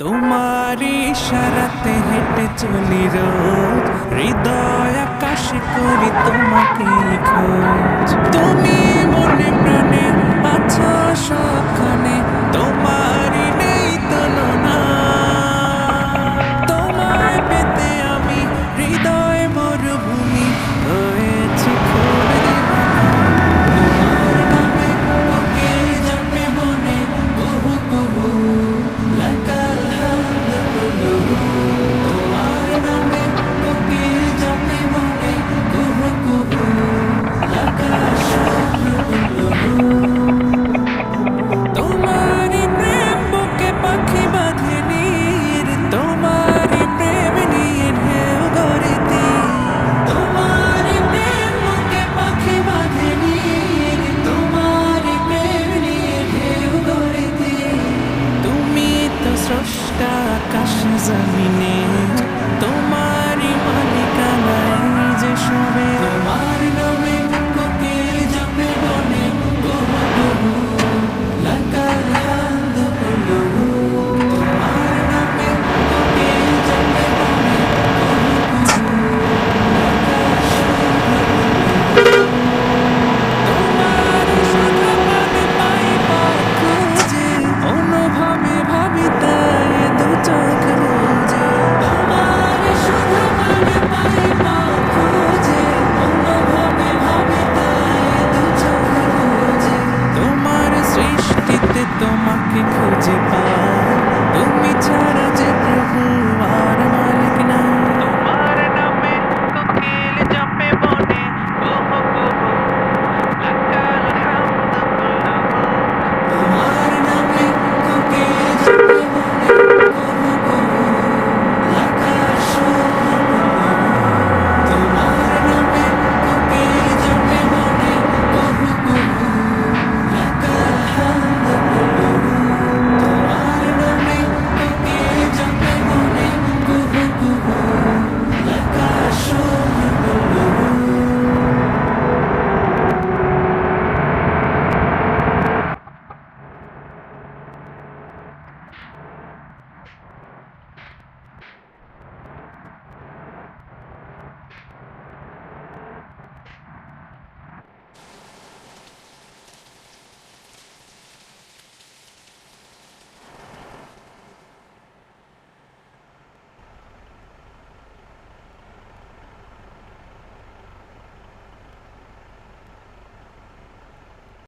তোমারই সারাতে হেঁটে চলি রোজ। হৃদয় আকাশে করি তোমাকে খোঁজ। তুমি মনে প্রাণে আছো সব কষ্ট আকাশ জমিনে তোমার